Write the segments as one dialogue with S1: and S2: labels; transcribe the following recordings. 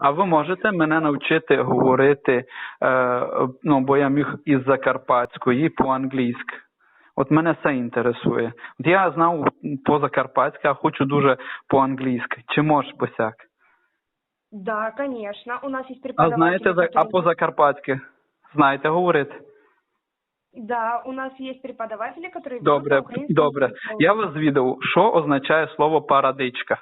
S1: а ви можете мене навчити говорити, е, ну, бо я міг із Закарпатської по-англійськи. От мене це інтересує. От я знав по-закарпатськи, а хочу дуже по-англійськи. Чи можеш босяк?
S2: Да, конечно. У нас есть
S1: А
S2: преподаватели.
S1: знаєте, за- а
S2: которые-
S1: по-закарпатськи? Знаєте говорити?
S2: Да, у нас есть преподаватели, которые... ведут
S1: Добре,
S2: на украинском
S1: добре.
S2: языке.
S1: Я вас звідав, що означає слово парадичка?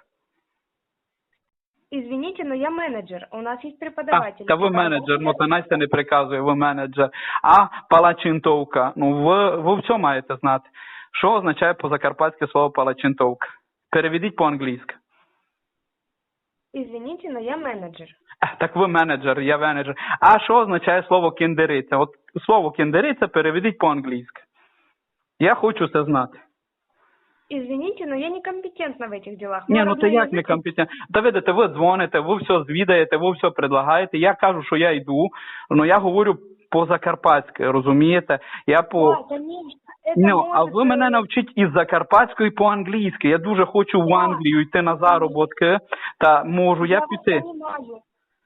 S2: Извините, но я менеджер. У нас есть
S1: А,
S2: преподаватели.
S1: та ви менеджер, ну та Настя не приказує, ви менеджер. А палачинтовка, ну ви, ви все маєте знати. Що означає по-закарпатськи слово палачинтовка? Переведіть по-англійськи.
S2: Извините, но я менеджер.
S1: Так ви менеджер, я менеджер. А що означає слово кіндериця? От слово кіндериця переведіть по-англійськи. Я хочу це знати.
S2: Извините, но я некомпетентна в этих делах.
S1: Ні,
S2: Мой
S1: ну то
S2: родной
S1: як
S2: язык-
S1: не компетентно? Та видите, ви дзвоните, ви все звідаєте, ви все предлагаєте. Я кажу, що я йду, але я говорю по-закарпатськи, розумієте? Я по...
S2: Да, конечно. Это
S1: Ну, а
S2: может,
S1: ви мене
S2: э,
S1: навчіть із закарпатської по-англійськи. Я дуже хочу в
S2: Да.
S1: Англію йти на заробітки, та можу я
S2: вас
S1: піти.
S2: понимаю.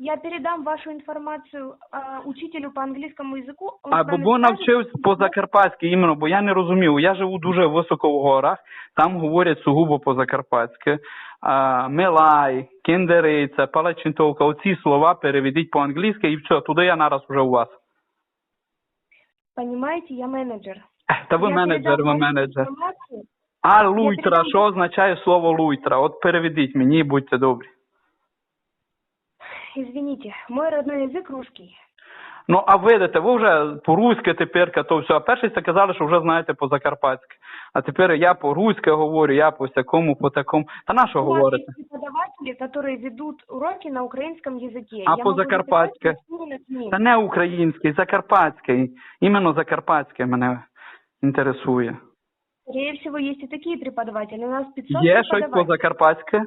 S2: Я передам вашу информацию а, учителю по английскому языку. Он
S1: А
S2: вами
S1: бо навчився по-закарпатськи, іменно, бо я не розумів. Я живу дуже високо в горах, там говорять сугубо по-закарпатськи. А, Милай, кіндериця, палачинтовка, оці слова переведіть по-англійськи і все, туди я нараз вже у вас.
S2: Понимаете, я менеджер.
S1: Ех, Та ви
S2: Я
S1: менеджер,
S2: передам
S1: ви
S2: вашу
S1: менеджер. А луйтра, що означає слово луйтра? От переведіть мені, будьте добрі
S2: Извините, мой родной язык русский.
S1: Ну, а видите, ви вже по-руськи тепер, то все. А перший це казали, що вже знаєте по-закарпатськи. А тепер я по-руськи говорю, я по всякому, по такому. Та на що
S2: У нас
S1: говорите?
S2: есть преподаватели, которые ведут уроки на украинском языке.
S1: А
S2: Я могу
S1: по-закарпатски?
S2: записать фиксированный с ним.
S1: Та не український, закарпатський. Іменно закарпатське мене інтересує.
S2: Скорее всего, есть и такие преподаватели. У нас 500
S1: Є щось
S2: преподавателей.
S1: по-закарпатське?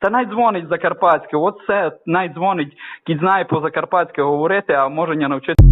S1: Та найдзвонить дзвонить закарпатське. оце найдзвонить, дзвонить, кіт знає по-закарпатськи говорити, а може не навчити.